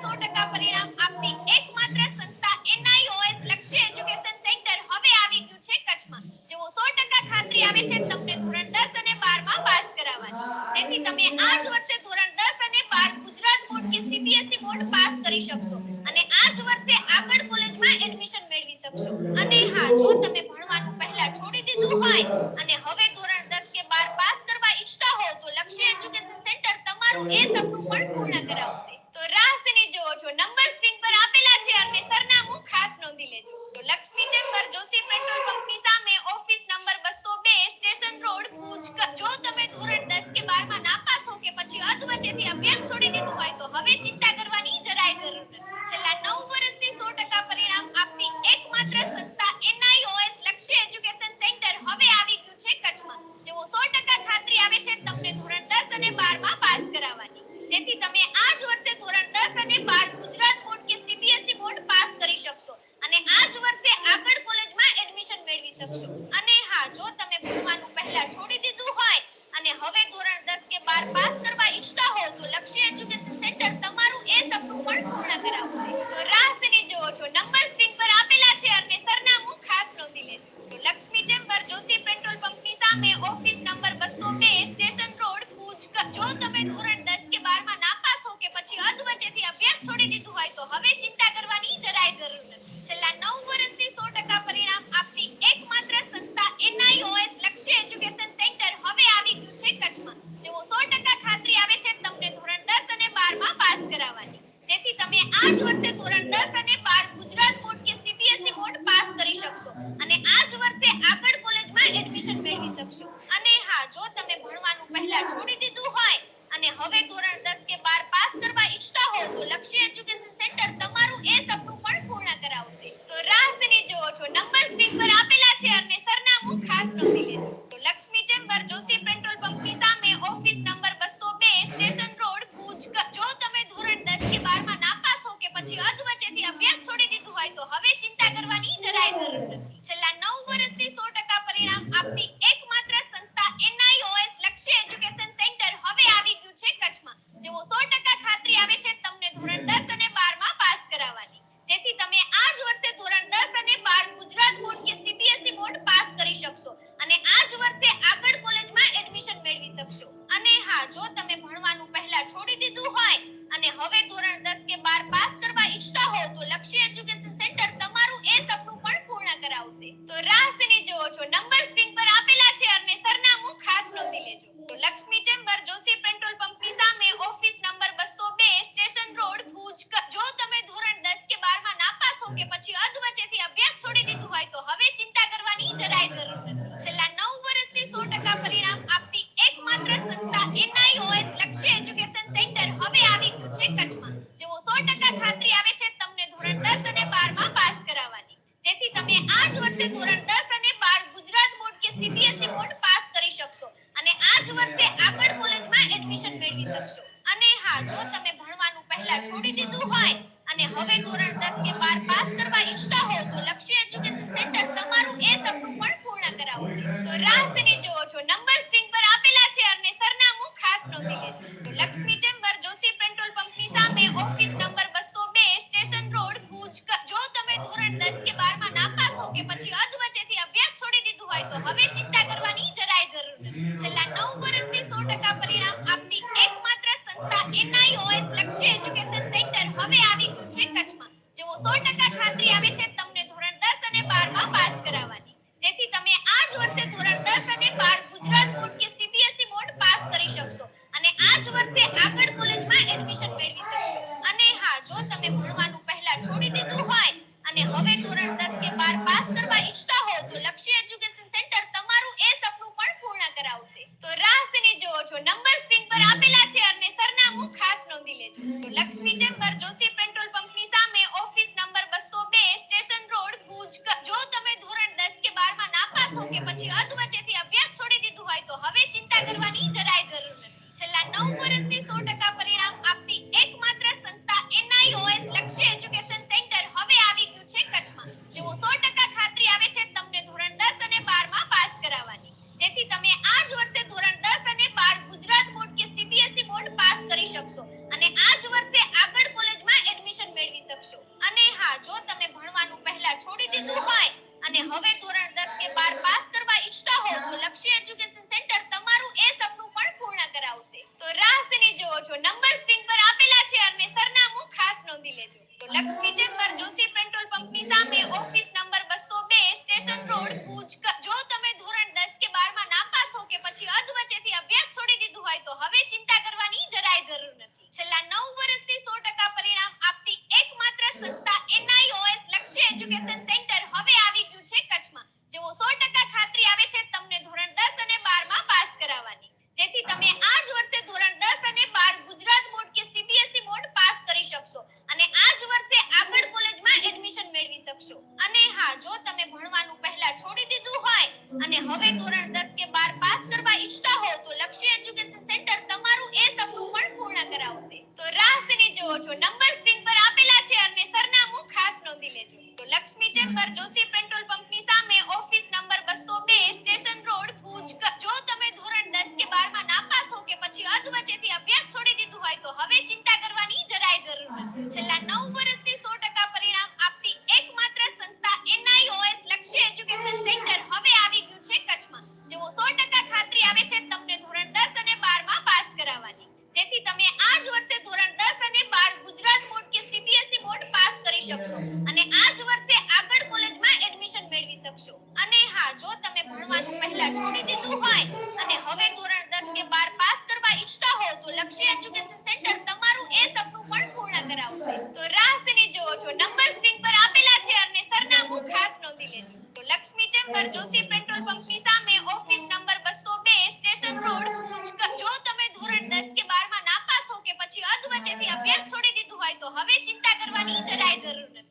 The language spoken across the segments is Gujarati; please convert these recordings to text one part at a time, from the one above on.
9 વર્ષથી 100% પરિણામ ચિંતા કરવાની જરાય જરૂર નથી.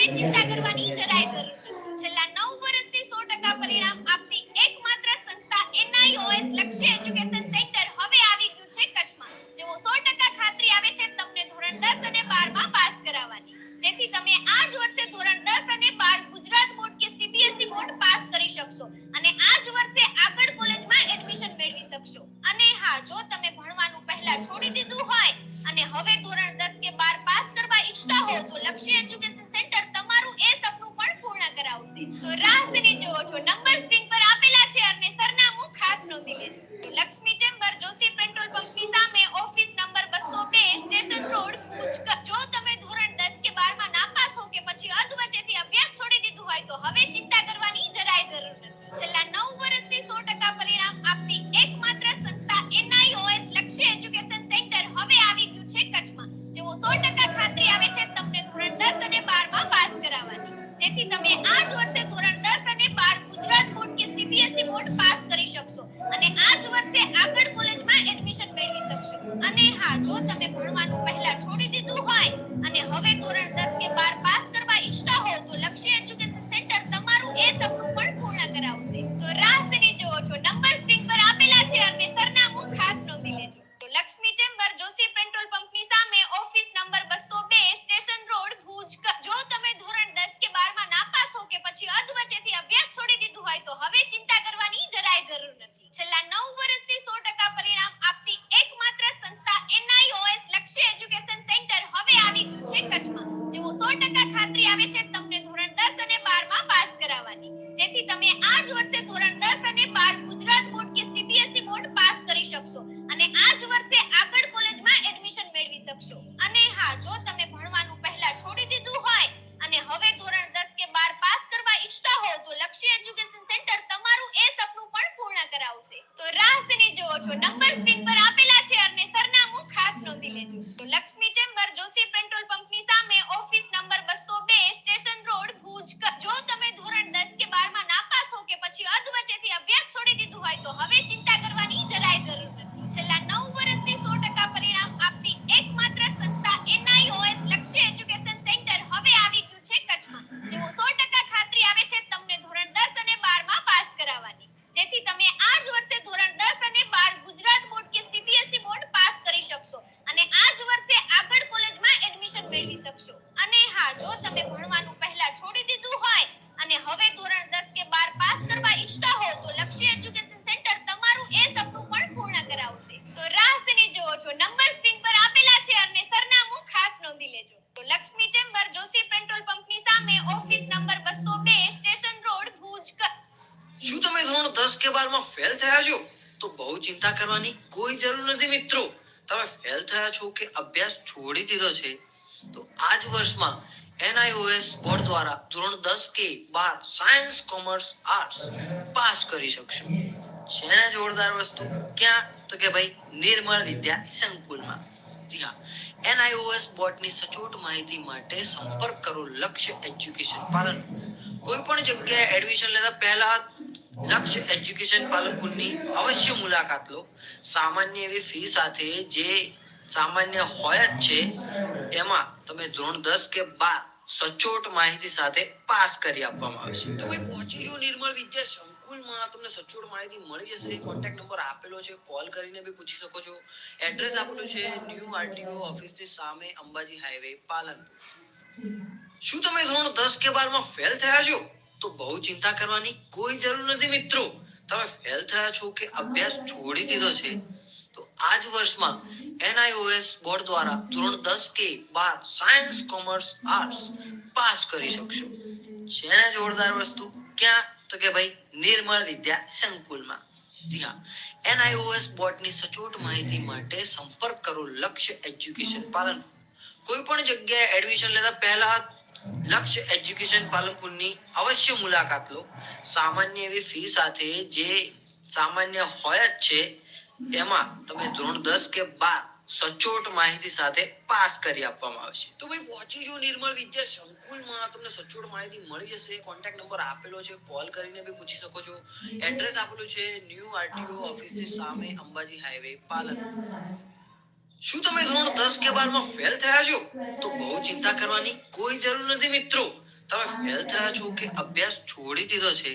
હવે ચિંતા કરવાની જરાય જરૂર ચિંતા કરવાની કોઈ જરૂર નથી મિત્રો. તમે ફેલ થયા છો કે અભ્યાસ છોડી દીધો છે, તો આ જ વર્ષમાં એનઆઈઓએસ બોર્ડ દ્વારા ધોરણ દસ કે બાર સાયન્સ કોમર્સ આર્ટ્સ પાસ કરી શકશો. છે જોરદાર વસ્તુ? ક્યાં? તો કે ભાઈ નિર્મળ વિદ્યા સંકુલમાં. જી હા. એનઆઈઓએસ બોર્ડની સચોટ માહિતી માટે સંપર્ક કરો લક્ષ્ય એજ્યુકેશન પાલન. કોઈ પણ જગ્યાએ એડમિશન લેતા પહેલા લક્ષ્ય એજ્યુકેશન પાલનપુરની અવશ્ય મુલાકાત લો. સામાન્ય એવી ફી સાથે જે સામાન્ય હોય જ છે, એમાં તમે ધોરણ દસ કે બાર સચોટ માહિતી સાથે પાસ કરી આપવામાં આવશે. તો ભાઈ પહોંચી જો નિર્મળ વિદ્યા સંકુલમાં તમને સચોટ માહિતી મળી જશે? કોન્ટેક્ટ નંબર આપેલો છે? કોલ કરીને બી પૂછી શકો છો. એડ્રેસ આપેલું છે ન્યૂ આરટીઓ ઓફિસની સામે અંબાજી હાઈવે પાલનપુર. શું તમે ધોરણ દસ કે બારમાં ફેલ થયા છો? તો બહુ ચિંતા કરવાની કોઈ જરૂર નથી મિત્રો. તમે ફેલ થયા છો કે અભ્યાસ છોડી દીધો છે, તો આ જ વર્ષમાં એનઆઈઓએસ બોર્ડ દ્વારા ધોરણ દસ કે બાર સાયન્સ કોમર્સ આર્ટ્સ પાસ કરી શકશો. જેને જોરદાર વસ્તુ? ક્યાં? તો કે ભાઈ નિર્મળ વિદ્યા સંકુલમાં. જી હા. એનઆઈઓએસ બોર્ડની સચોટ માહિતી માટે સંપર્ક કરો લક્ષ્ય એજ્યુકેશન પાલન. કોઈ પણ જગ્યાએ એડમિશન લેતા પહેલા લક્ષ્ય એજ્યુકેશન પાલનપુરની અવશ્ય મુલાકાત લો. સામાન્ય એવી ફી સાથે જે સામાન્ય હોય જ છે, એમાં તમે ધોરણ દસ કે બાર સચોટ માહિતી સાથે પાસ કરી આપવામાં આવશે. તો ભાઈ, પહોંચી જો નિર્મળ વિદ્યા સંકુલમાં, તમને સચોટ માહિતી મળી જશે. કોન્ટેક્ટ નંબર આપેલો છે કોલ કરીને બી પૂછી શકો છો. એડ્રેસ આપેલું છે ન્યૂ આરટીઓ ઓફિસની સામે અંબાજી હાઈવે પાલન શું તમે ધોરણ દસ કે બારમાં ફેલ થયા છો? તો બહુ ચિંતા કરવાની કોઈ જરૂર નથી મિત્રો. તમે ફેલ થયા છો કે અભ્યાસ છોડી દીધો છે?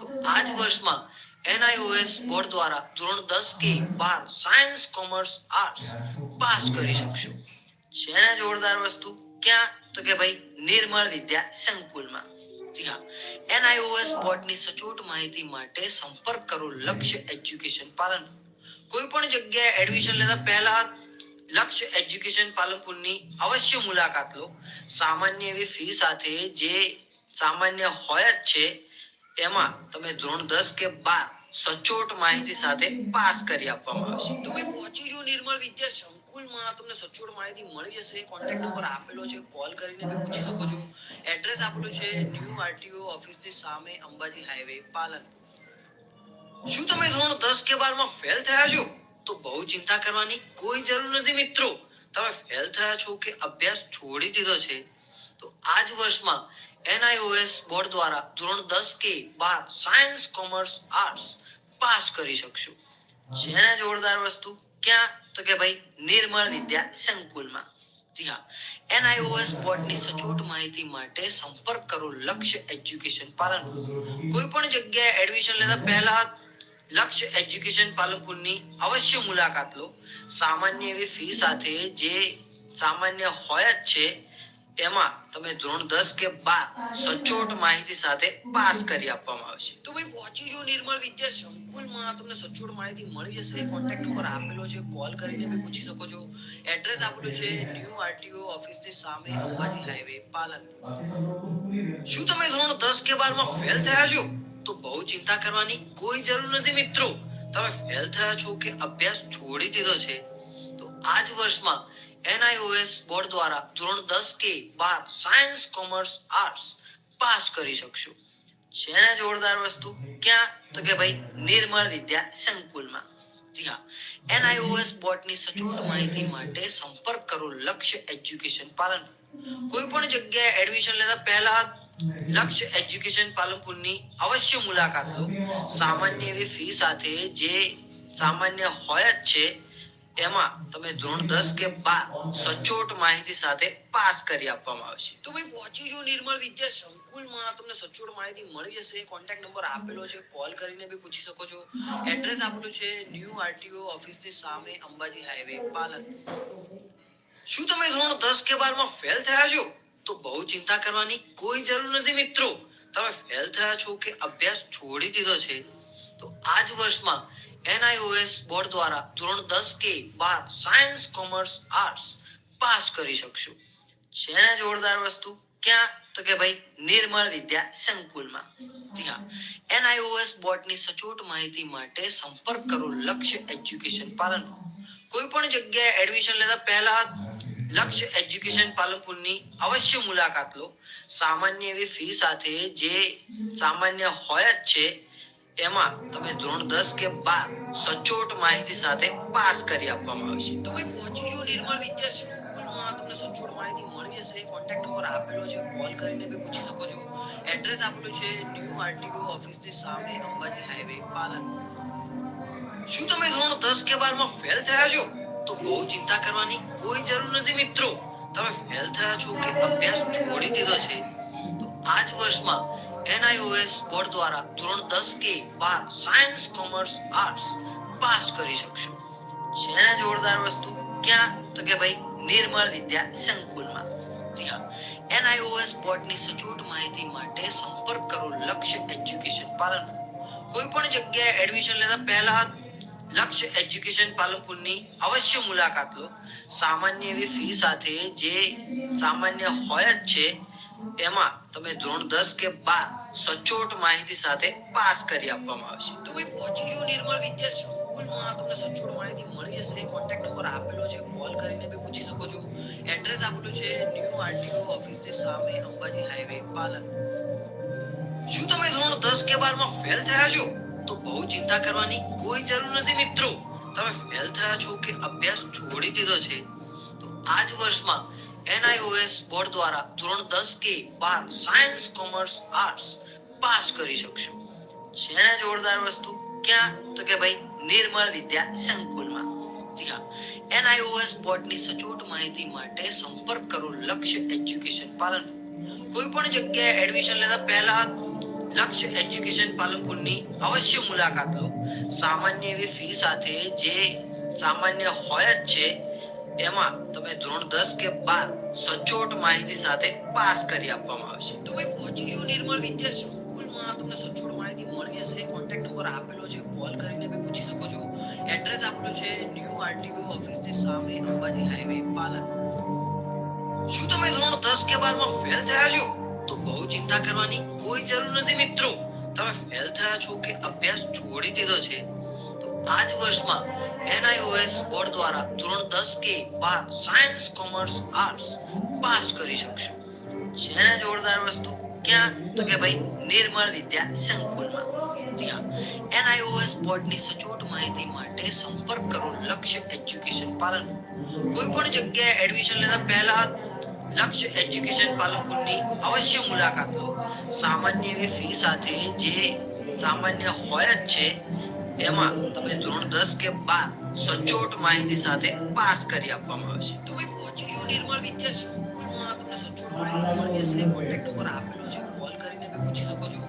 તો આ જ વર્ષમાં એનઆઈઓએસ બોર્ડ દ્વારા ધોરણ દસ કે બાર સાયન્સ કોમર્સ આર્ટ્સ પાસ કરી શકશો. જેને જોરદાર વસ્તુ? ક્યાં? તો કે ભાઈ નિર્મળ વિદ્યા સંકુલમાં. જી હા. એનઆઈઓએસ બોર્ડની સચોટ માહિતી માટે સંપર્ક કરો લક્ષ્ય એજ્યુકેશન પાલન. કોઈ પણ જગ્યાએ એડમિશન લેતા પહેલા લક્ષ્ય એજ્યુકેશન પાલનપુરની અવશ્ય મુલાકાત લો. સામાન્ય એવી ફી સાથે જે સામાન્ય હોય જ છે એમાં તમે ધોરણ દસ કે બાર સચોટ માહિતી સાથે પાસ કરી આપવામાં આવશે. તો ભાઈ પહોંચી જો નિર્મળ વિદ્યા સંકુલમાં તમને સચોટ માહિતી મળી જશે. કોન્ટેક્ટ નંબર આપેલો છે કોલ કરીને બી પૂછી શકો છો. એડ્રેસ આપેલું છે ન્યૂ આરટીઓ ઓફિસની સામે અંબાજી હાઈવે પાલન શું તમે ધોરણ દસ કે બારમાં ફેલ થયા છો? તો બહુ ચિંતા કરવાની કોઈ જરૂર નથી મિત્રો. તમે ફેલ થયા છો કે અભ્યાસ છોડી દીધો છે? તો આ જ વર્ષમાં એનઆઈઓએસ બોર્ડ દ્વારા ધોરણ દસ કે બાર સાયન્સ કોમર્સ આર્ટ્સ પાસ કરી શકશો. જેને જોરદાર વસ્તુ ક્યાં? તો કે ભાઈ નિર્મળ વિદ્યા સંકુલમાં. જી હા એનઆઈઓએસ બોર્ડની સચોટ માહિતી માટે સંપર્ક કરો લક્ષ્ય એજ્યુકેશન પાલન. કોઈ પણ જગ્યાએ એડમિશન લેતા પહેલા લક્ષ્ય એજ્યુકેશન પાલનપુરની અવશ્ય મુલાકાત લો. સામાન્ય એવી ફી સાથે જે સામાન્ય હોય જ છે, એમાં તમે ધોરણ દસ કે બાર સચોટ માહિતી સાથે પાસ કરી આપવામાં આવશે. તો ભાઈ, પહોંચી જો નિર્મળ વિદ્યા સંકુલમાં, તમને સચોટ માહિતી મળી જશે. કોન્ટેક્ટ નંબર આપેલો છે કોલ કરીને બી પૂછી શકો છો. એડ્રેસ આપેલું છે ન્યૂ આરટીઓ ઓફિસની સામે અંબાજી હાઈવે પાલન શું તમે ધોરણ દસ કે બારમાં ફેલ થયા છો? તો બહુ ચિંતા કરવાની કોઈ જરૂર નથી મિત્રો. તમે ફેલ થયા છો કે અભ્યાસ છોડી દીધો છે, તો આ જ વર્ષમાં એનઆઈઓએસ બોર્ડ દ્વારા ધોરણ દસ કે બાર સાયન્સ કોમર્સ આર્ટ્સ પાસ કરી શકશો. જેને જોરદાર વસ્તુ? ક્યાં? તો કે ભાઈ નિર્મળ વિદ્યા સંકુલમાં. જી હા એનઆઈઓએસ બોર્ડની સચોટ માહિતી માટે સંપર્ક કરો લક્ષ્ય એજ્યુકેશન પાલન. કોઈ પણ જગ્યાએ એડમિશન લેતા પહેલા લક્ષ્ય એજ્યુકેશન પાલનપુરની અવશ્ય મુલાકાત લો. સામાન્ય એવી ફી સાથે જે સામાન્ય હોય જ છે, એમાં તમે ધોરણ દસ કે બાર સચોટ માહિતી સાથે પાસ કરી આપવામાં આવશે. તો ભાઈ પહોંચી જો નિર્મળ વિદ્યા સંકુલમાં. તમને સચોટ માહિતી મળી જશે. કોન્ટેક્ટ નંબર આપેલો છે. કોલ કરીને બી પૂછી શકો છો. એડ્રેસ આપેલું છે ન્યૂ આરટીઓ ઓફિસની સામે અંબાજી હાઈવે, પાલન. શું તમે ધોરણ દસ કે બારમાં ફેલ થયા છો? તો બહુ ચિંતા કરવાની કોઈ જરૂર નથી મિત્રો. તમે ફેલ થયા છો કે અભ્યાસ છોડી દીધો છે, તો આ જ વર્ષમાં એનઆઈઓએસ બોર્ડ દ્વારા ધોરણ દસ કે બાર સાયન્સ કોમર્સ આર્ટ્સ પાસ કરી શકશો. છે જોરદાર વસ્તુ? ક્યાં? તો કે ભાઈ નિર્મળ વિદ્યા સંકુલમાં. જી હા. એનઆઈઓએસ બોર્ડની સચોટ માહિતી માટે સંપર્ક કરો લક્ષ્ય એજ્યુકેશન પાલન કોઈ પણ જગ્યાએ એડમિશન લેતા પહેલા લક્ષ્ય એજ્યુકેશન પાલનપુરની અવશ્ય મુલાકાત લો. સામાન્ય એવી ફી સાથે જે સામાન્ય હોય જ છે, એમાં તમે ધોરણ દસ કે બાર સચોટ માહિતી સાથે પાસ કરી આપવામાં આવશે. તો ભાઈ પહોંચી જાઓ નિર્મળ વિદ્યા સ્કૂલમાં તમને સચોટ માહિતી મળી જશે કોન્ટેક્ટ નંબર આપેલો છે. કોલ કરીને બી પૂછી શકો છો. એડ્રેસ આપેલું છે ન્યૂ આરટીઓ ઓફિસની સામે અંબાજી હાઈવે પાલન. શું તમે ધોરણ દસ કે બારમાં ફેલ થયા છો? તો બહુ ચિંતા કરવાની કોઈ જરૂર નથી મિત્રો. તમે ફેલ થયા છો કે અભ્યાસ છોડી દીધો છે, તો આ જ વર્ષમાં એનઆઈઓએસ બોર્ડ દ્વારા ધોરણ દસ કે બાર સાયન્સ કોમર્સ આર્ટ્સ પાસ કરી શકશો. જેને જોરદાર વસ્તુ? ક્યાં? તો કે ભાઈ નિર્મળ વિદ્યા સંકુલમાં. જી હા. એનઆઈઓએસ બોર્ડની સચોટ માહિતી માટે સંપર્ક કરો લક્ષ્ય એજ્યુકેશન પાલન. કોઈ પણ જગ્યાએ એડમિશન લેતા પહેલા લક્ષ્ય એજ્યુકેશન પાલનપુરની અવશ્ય મુલાકાત લો. સામાન્ય એવી ફી સાથે જે સામાન્ય હોય જ છે, એમાં તમે ધોરણ દસ કે બાર સચોટ માહિતી સાથે પાસ કરી આપવામાં આવશે. તો ભાઈ પહોંચી જાઓ નિર્મળ વિદ્યા સ્કૂલમાં, તમને સચોટ માહિતી મળી જશે. કોન્ટેક્ટ નંબર આપેલો છે. કોલ કરીને બી પૂછી શકો છો. એડ્રેસ આપેલું છે ન્યૂ આરટીઓ ઓફિસની સામે, અંબાજી હાઈવે, પાલન. શું તમે ધોરણ દસ કે બારમાં ફેલ થયા છો? તો બહુ ચિંતા કરવાની કોઈ જરૂર નથી મિત્રો. તમે ફેલ થયા છો કે અભ્યાસ છોડી દીધો છે, તો આ જ વર્ષમાં એનઆઈઓએસ બોર્ડ દ્વારા ધોરણ દસ કે બાર સાયન્સ કોમર્સ આર્ટ્સ પાસ કરી શકશો. છે જોરદાર વસ્તુ? ક્યાં? તો કે ભાઈ નિર્મળ વિદ્યા સંકુલમાં. જી હા, એનઆઈઓએસ બોર્ડની સચોટ માહિતી માટે સંપર્ક કરો લક્ષ્ય એજ્યુકેશન પાલન કોઈ પણ જગ્યાએ એડમિશન લેતા પહેલા લક્ષ્ય એજ્યુકેશન પાલનપુરની અવશ્ય મુલાકાત લો. સામાન્ય એવી ફી સાથે જે સામાન્ય હોય જ છે, એમાં તમે ધોરણ દસ કે બાર સચોટ માહિતી સાથે પાસ કરી આપવામાં આવશે. તો ભાઈ પહોંચી ગયો નિર્મળ વિદ્યા સ્કૂલમાં, તમને સચોટ માહિતી મળી જશે કોન્ટેક્ટ નંબર આપેલો છે. કોલ કરીને બી પૂછી શકો છો. એડ્રેસ આપેલું છે ન્યૂ આરટીઓ ઓફિસની સામે, અંબાજી હાઈવે, પાલન. શું તમે ધોરણ દસ કે બારમાં ફેલ થયા છો? તો બહુ ચિંતા કરવાની કોઈ જરૂર નથી મિત્રો. તમે ફેલ થયા છો કે અભ્યાસ છોડી દીધો છે, તો આ જ વર્ષમાં એનઆઈઓએસ બોર્ડ દ્વારા ધોરણ દસ કે બાર સાયન્સ કોમર્સ આર્ટ્સ પાસ કરી શકશો. છે જોરદાર વસ્તુ ક્યાં? તો કે ભાઈ નિર્મળ વિદ્યા સંકુલમાં. જી હા એનઆઈઓએસ બોર્ડની સચોટ માહિતી માટે સંપર્ક કરો લક્ષ્ય એજ્યુકેશન પાલન કોઈ પણ જગ્યાએ એડમિશન લેતા પહેલા લક્ષ્ય એજ્યુકેશન પાલનપુરની અવશ્ય મુલાકાત લો. સામાન્ય એવી ફી સાથે જે સામાન્ય હોય જ છે, એમાં તમે ધોરણ દસ કે બાર સચોટ માહિતી સાથે પાસ કરી આપવામાં આવશે તો ભાઈ પહોંચી ગયો નિર્મળ વિદ્યા સ્કૂલમાં તમને સચોટ માહિતી મળી જશે? કોન્ટેક્ટ નંબર આપેલો છે. કોલ કરીને બી પૂછી શકો છો.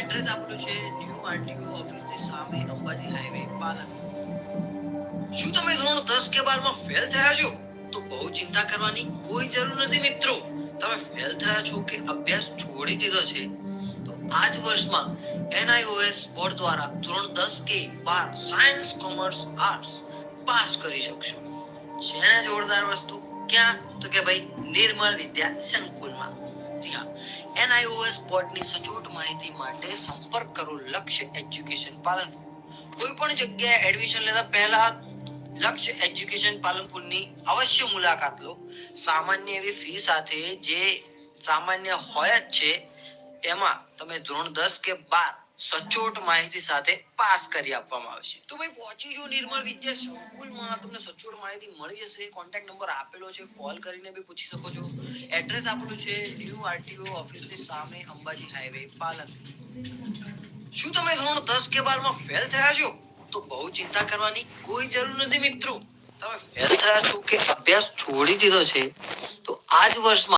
એડ્રેસ આપેલું છે ન્યૂ આરટીઓ ઓફિસની સામે અંબાજી હાઈવે પાલનપુર. શું તમે ધોરણ દસ કે બારમાં ફેલ થયા છો? તો બહુ ચિંતા કરવાની કોઈ જરૂર નથી મિત્રો. તમે ફેલ થયા છો કે અભ્યાસ છોડી દીધો છે, તો આ જ વર્ષમાં એનઆઈઓએસ બોર્ડ દ્વારા ધોરણ 10 કે 12 સાયન્સ કોમર્સ આર્ટ્સ પાસ કરી શકશો. છે જોરદાર વસ્તુ? ક્યાં? તો કે ભાઈ નિર્મળ વિદ્યા સંકુલમાં. જી હા. એનઆઈઓએસ બોર્ડની સચોટ માહિતી માટે સંપર્ક કરો લક્ષ્ય એજ્યુકેશન પાલનપુર. કોઈ પણ જગ્યાએ એડમિશન લેતા પહેલા લક્ષ્ય એજ્યુકેશન પાલનપુરની અવશ્ય મુલાકાત લો. સામાન્ય એવી ફી સાથે જે સામાન્ય હોય જ છે, એમાં તમે ધોરણ દસ કે બાર સચોટ માહિતી સાથે પાસ કરી આપવામાં આવશે. તો ભાઈ, પહોંચી જો નિર્મળ વિદ્યા સ્કૂલમાં, તમને સચોટ માહિતી મળી જશે. કોન્ટેક્ટ નંબર આપેલો છે. કોલ કરીને બી પૂછી શકો છો. એડ્રેસ આપેલું છે. ન્યુ આરટીઓ ઓફિસની સામે અંબાજી હાઈવે પાલન શું તમે ધોરણ દસ કે બારમાં ફેલ થયા છો? તો બહુ ચિંતા કરવાની કોઈ જરૂર નથી, મિત્રો. તમે ફેલ થયા છો કે અભ્યાસ છોડી દીધો છે, તો આ જ વર્ષમાં